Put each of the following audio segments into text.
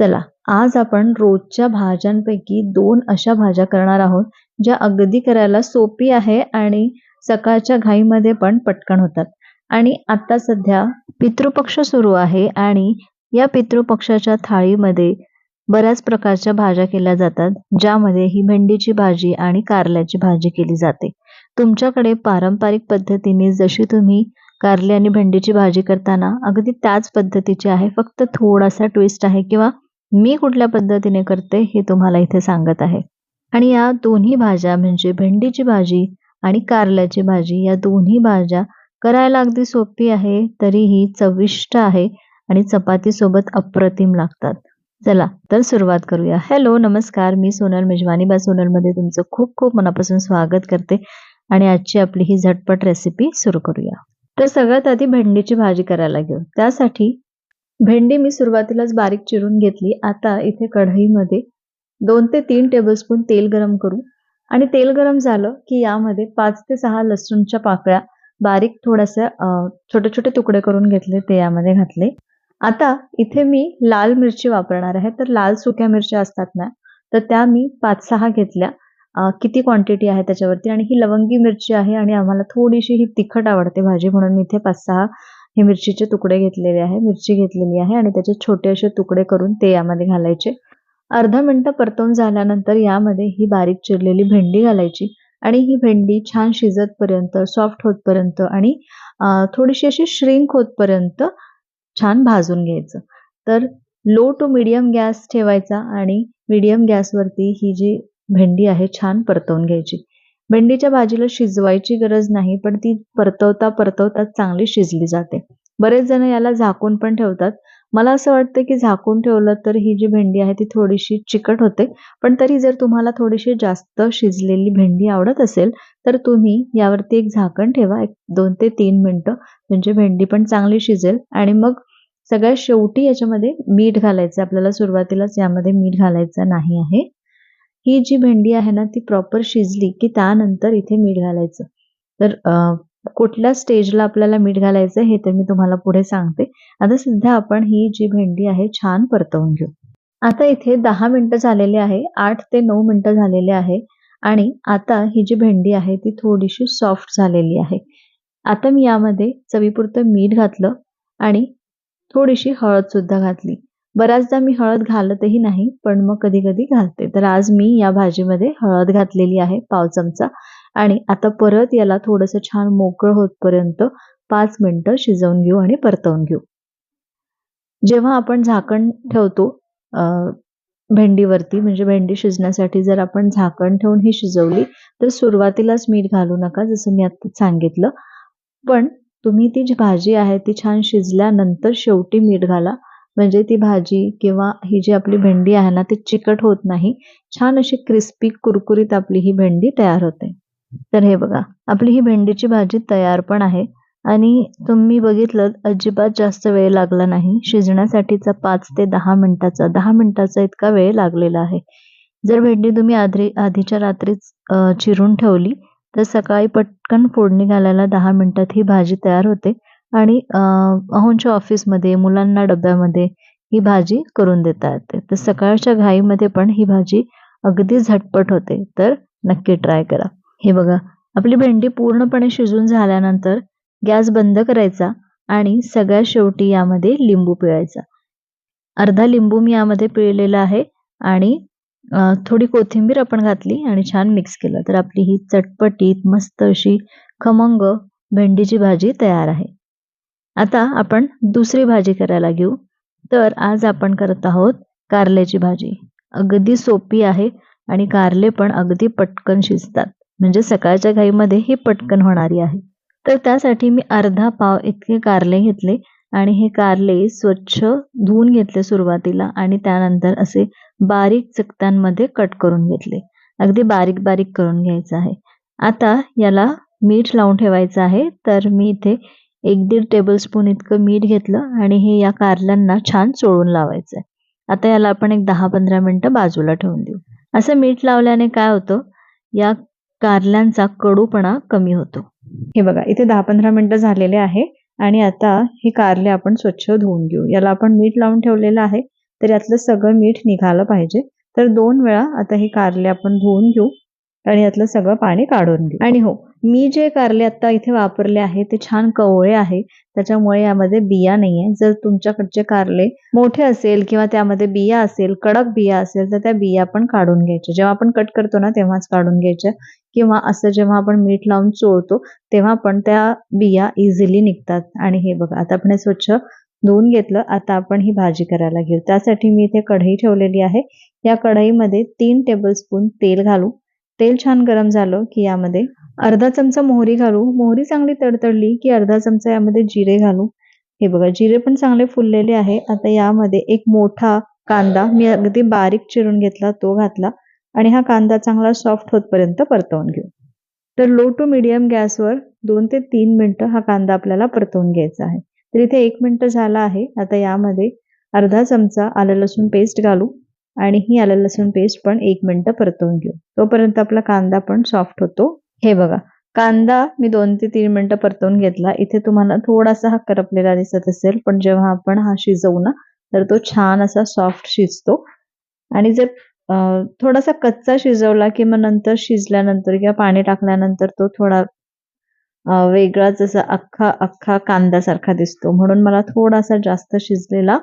चला आज आपण रोजच्या भाज्यांपैकी दोन अशा भाज्या करणार आहोत ज्या अगदी करायला सोपी आहे आणि सकाळच्या घाईमध्ये पण पटकन होतात. आणि आता सध्या पितृपक्ष सुरू आहे आणि या पितृपक्षाच्या थाळीमध्ये बऱ्याच प्रकारच्या भाज्या केल्या जातात ज्यामध्ये ही भेंडीची भाजी आणि कारल्याची भाजी केली जाते. तुमच्याकडे पारंपरिक पद्धतीने जशी तुम्ही कारले आणि भेंडीची भाजी करताना अगदी त्याच पद्धतीची आहे फक्त थोडासा ट्विस्ट आहे किंवा मी कुठल्या पद्धतीने करते हे तुम्हाला इथे सांगत आहे. आणि या दोन्ही भाज्या म्हणजे भेंडीची भाजी आणि कारल्याची भाजी या दोन्ही भाज्या करायला अगदी सोपी आहे तरीही चविष्ट आहे आणि चपातीसोबत अप्रतिम लागतात. चला तर सुरुवात करूया. हॅलो नमस्कार. मी सोनल मेजवानी. बा सोनलमध्ये तुमचं खूप खूप मनापासून स्वागत करते आणि आजची आपली ही झटपट रेसिपी सुरू करूया. तर सगळ्यात आधी भेंडीची भाजी करायला घेऊ. त्यासाठी भेंडी मी सुरुवातीलाच बारीक चिरून घेतली. आता इथे कढईमध्ये दोन ते तीन टेबलस्पून तेल गरम करू. आणि तेल गरम झालं की यामध्ये पाच ते सहा लसूणच्या पाकळ्या बारीक थोड्याशा छोटे छोटे तुकडे करून घेतले ते यामध्ये घातले. आता इथे मी लाल मिरची वापरणार आहे. तर लाल सुक्या मिरच्या असतात ना तर त्या मी पाच सहा घेतल्या. किती क्वांटिटी आहे त्याच्यावरती? आणि ही लवंगी मिरची आहे आणि आम्हाला थोडीशी ही तिखट आवडते भाजी म्हणून मी इथे पाच सहा हे मिरचीचे तुकडे घेतलेले आहे. मिरची घेतलेली आहे आणि त्याचे छोटे असे तुकडे करून ते यामध्ये घालायचे. अर्धा मिनटं परतवून झाल्यानंतर यामध्ये ही बारीक चिरलेली भेंडी घालायची आणि ही भेंडी छान शिजतपर्यंत सॉफ्ट होतपर्यंत आणि थोडीशी अशी श्रिंक होतपर्यंत छान भाजून घ्यायचं. तर लो टू मिडियम गॅस ठेवायचा आणि मिडियम गॅसवरती ही जी भेंडी आहे छान परतवून घ्यायची. भेंडीच्या भाजीला शिजवायची गरज नाही पण ती परतवता परतवता चांगली शिजली जाते. बरेच जण याला झाकून पण ठेवतात. मला असं वाटतं की झाकून ठेवलं तर ही जी भेंडी आहे ती थोडीशी चिकट होते. पण तरी जर तुम्हाला थोडीशी जास्त शिजलेली भेंडी आवडत असेल तर तुम्ही यावरती एक झाकण ठेवा एक दोन ते तीन मिनटं. म्हणजे भेंडी पण चांगली शिजेल. आणि मग सगळ्यात शेवटी याच्यामध्ये मीठ घालायचं. आपल्याला सुरुवातीलाच यामध्ये मीठ घालायचं नाही आहे. ही जी भेंडी आहे ना ती प्रॉपर शिजली की त्यानंतर इथे मीठ घालायचं. तर कुठल्या स्टेजला आपल्याला मीठ घालायचं हे तर मी तुम्हाला पुढे सांगते. आता सध्या आपण ही जी भेंडी आहे छान परतवून घेऊ. आता इथे दहा मिनिटं झालेले आहे आठ ते नऊ मिनिटं झालेले आहे आणि आता ही जी भेंडी आहे ती थोडीशी सॉफ्ट झालेली आहे. आता मी यामध्ये चवीपुरतं मीठ घातलं आणि थोडीशी हळद सुद्धा घातली. बऱ्याचदा मी हळद घालतही नाही पण मग कधी कधी घालते. तर आज मी या भाजीमध्ये हळद घातलेली आहे पाव चमचा. आणि आता परत याला थोडंसं छान मोकळं होतपर्यंत पाच मिनटं शिजवून घेऊ आणि परतवून घेऊ. जेव्हा आपण झाकण ठेवतो भेंडीवरती म्हणजे भेंडी शिजण्यासाठी जर आपण झाकण ठेवून ही शिजवली तर सुरुवातीलाच मीठ घालू नका जसं मी आता सांगितलं. पण तुम्ही ती जी भाजी आहे ती छान शिजल्यानंतर शेवटी मीठ घाला. म्हणजे ती भाजी किंवा ही जी आपली भेंडी आहे ना ती चिकट होत नाही. छान अशी क्रिस्पी कुरकुरीत आपली ही भेंडी तयार होते. तर हे बघा आपली ही भेंडीची भाजी तयार पण आहे आणि तुम्ही बघितलं अजिबात जास्त वेळ लागला नाही. शिजण्यासाठीचा पाच ते दहा मिनिटाचा दहा मिनिटाचा इतका वेळ लागलेला आहे. जर भेंडी तुम्ही आधी आधीच्या रात्रीच चिरून ठेवली तर सकाळी पटकन फोडणी घालायला दहा मिनिटात ही भाजी तयार होते. आणि अहोंच्या ऑफिसमध्ये मुलांना डब्यामध्ये ही भाजी करून देता येते. तर सकाळच्या घाईमध्ये पण ही भाजी अगदी झटपट होते. तर नक्की ट्राय करा. हे बघा आपली भेंडी पूर्णपणे शिजून झाल्यानंतर गॅस बंद करायचा आणि सगळ्यात शेवटी यामध्ये लिंबू पिळायचा. अर्धा लिंबू मी यामध्ये पिळलेला आहे आणि थोडी कोथिंबीर आपण घातली आणि छान मिक्स केलं. तर आपली ही चटपटीत मस्त अशी खमंग भेंडीची भाजी तयार आहे. आता आपण दुसरी भाजी करायला घेऊ. तर आज आपण करत आहोत कारल्याची भाजी. अगदी सोपी आहे आणि कारले पण अगदी पटकन शिजतात. म्हणजे सकाळच्या घाईमध्ये ही पटकन होणारी आहे. तर त्यासाठी मी अर्धा पाव इतके कारले घेतले आणि हे कारले स्वच्छ धुवून घेतले सुरुवातीला आणि त्यानंतर असे बारीक चकत्यांमध्ये कट करून घेतले. अगदी बारीक बारीक करून घ्यायचं आहे. आता याला मीठ लावून ठेवायचं आहे. तर मी इथे एक दीड टेबलस्पून इतकं मीठ घेतलं आणि हे या कारल्यांना छान चोळून लावायचं आता याला आपण एक दहा पंधरा मिनटं बाजूला ठेवून देऊ. असं मीठ लावल्याने काय होतं? या कारल्यांचा कडूपणा कमी होतो. हे बघा इथे दहा पंधरा मिनटं झालेले आहे आणि आता हे कारले आपण स्वच्छ धुवून घेऊ. याला आपण मीठ लावून ठेवलेलं आहे तर यातलं सगळं मीठ निघालं पाहिजे. तर दोन वेळा आता हे कारले आपण धुवून घेऊ आणि यातलं सगळं पाणी काढून घेऊ. आणि हो मी जे कारले आता इथे वापरले आहे ते छान कवळे आहे. त्याच्यामुळे यामध्ये बिया नाहीये. जर तुमच्याकडचे कारले मोठे असेल किंवा त्यामध्ये बिया असेल कडक बिया असेल तर त्या बिया पण काढून घ्यायच्या. जेव्हा आपण कट करतो ना तेव्हाच काढून घ्यायच्या. किंवा असं जेव्हा आपण मीठ लावून चोळतो तेव्हा पण त्या बिया इझिली निघतात. आणि हे बघा आता आपण हे स्वच्छ धुवून घेतलं. आता आपण ही भाजी करायला घेऊ. त्यासाठी मी इथे कढई ठेवलेली आहे. या कढईमध्ये तीन टेबलस्पून तेल घालू. तेल छान गरम झालं की यामध्ये अर्धा चमचा मोहरी घालू. मोहरी चांगली तडतडली की अर्धा चमचा यामध्ये जिरे घालू. हे बघा जिरे पण चांगले फुललेले आहे. आता यामध्ये एक मोठा कांदा मी अगदी बारीक चिरून घेतला तो घातला आणि हा कांदा चांगला सॉफ्ट होतपर्यंत परतवून घेऊ. तर लो टू मिडियम गॅसवर दोन ते तीन मिनटं हा कांदा आपल्याला परतवून घ्यायचा आहे. तर इथे एक मिनटं झाला आहे. आता यामध्ये अर्धा चमचा आलं लसूण पेस्ट घालू आणि ही आलं लसूण पेस्ट पण एक मिनटं परतवून घेऊ. तोपर्यंत आपला कांदा पण सॉफ्ट होतो. हे बघा कांदा मी दोन ते तीन मिनिटं परतवून घेतला. इथे तुम्हाला थोडासा हा करपलेला दिसत असेल पण जेव्हा आपण हा शिजवू ना तर तो छान असा सॉफ्ट शिजतो. आणि जर थोडासा कच्चा शिजवला की मग नंतर शिजल्यानंतर किंवा पाणी टाकल्यानंतर तो थोडा वेगळाच असा अख्खा अख्खा कांद्यासारखा दिसतो. म्हणून मला थोडासा जास्त शिजलेला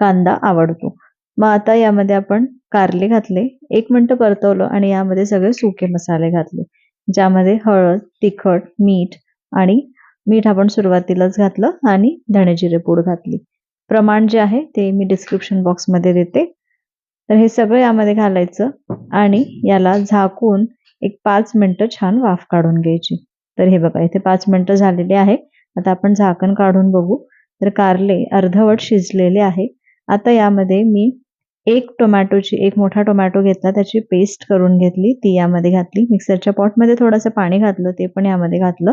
कांदा आवडतो. मग आता यामध्ये आपण कारले घातले. एक मिनटं परतवलं आणि यामध्ये सगळे सुके मसाले घातले. ज्यामध्ये हळद तिखट मीठ आणि मीठ आपण सुरुवातीलाच घातलं आणि धणे जिरे पूड घातली. प्रमाण जे आहे ते मी डिस्क्रिप्शन बॉक्समध्ये देते. तर हे सगळं यामध्ये घालायचं आणि याला झाकून एक पाच मिनटं छान वाफ काढून घ्यायची. तर हे बघा इथे पाच मिनटं झालेले आहे. आता आपण झाकण काढून बघू. तर कारले अर्धवट शिजलेले आहे. आता यामध्ये मी एक टोमॅटोची एक मोठा टोमॅटो घेतला त्याची पेस्ट करून घेतली ती यामध्ये घातली. मिक्सरच्या पॉटमध्ये थोडंसं पाणी घातलं ते पण यामध्ये घातलं.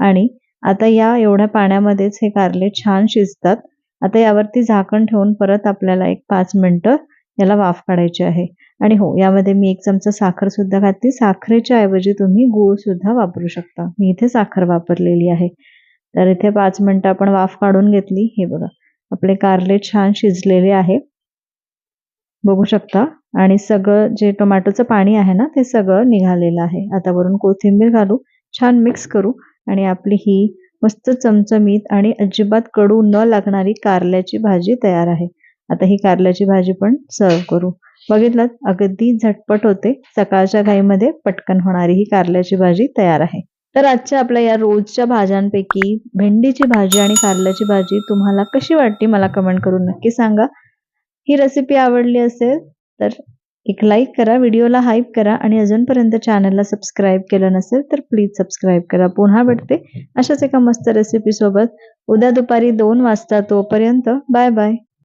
आणि आता या एवढ्या पाण्यामध्येच हे कारले छान शिजतात. आता यावरती झाकण ठेवून परत आपल्याला एक पाच मिनटं याला वाफ काढायची आहे. आणि हो यामध्ये मी एक चमचा साखर सुद्धा घातली. साखरेच्या ऐवजी तुम्ही गूळ सुद्धा वापरू शकता. मी इथे साखर वापरलेली आहे. तर इथे पाच मिनटं आपण वाफ काढून घेतली. हे बघा आपले कारले छान शिजलेले आहे. बघू शकता. आणि सगळं जे टोमॅटोचं पाणी आहे ना ते सगळं निघालेलं आहे. आता वरून कोथिंबीर घालू छान मिक्स करू आणि आपली ही मस्त चमचमीत आणि अजिबात कडू न लागणारी कारल्याची भाजी तयार आहे. आता ही कारल्याची भाजी पण सर्व करू. बघितलं अगदी झटपट होते. सकाळच्या घाईमध्ये पटकन होणारी ही कारल्याची भाजी तयार आहे. तर आजच्या आपल्या या रोजच्या भाज्यांपैकी भेंडीची भाजी आणि कारल्याची भाजी तुम्हाला कशी वाटते मला कमेंट करून नक्की सांगा. ही रेसिपी आवडली असेल तर एक लाईक करा व्हिडिओला हाईप करा आणि अजूनपर्यंत चॅनलला सबस्क्राईब केलं नसेल तर प्लीज सबस्क्राईब करा. पुन्हा भेटते अशाच एका मस्त रेसिपी सोबत. उद्या दुपारी दोन वाजता तोपर्यंत बाय बाय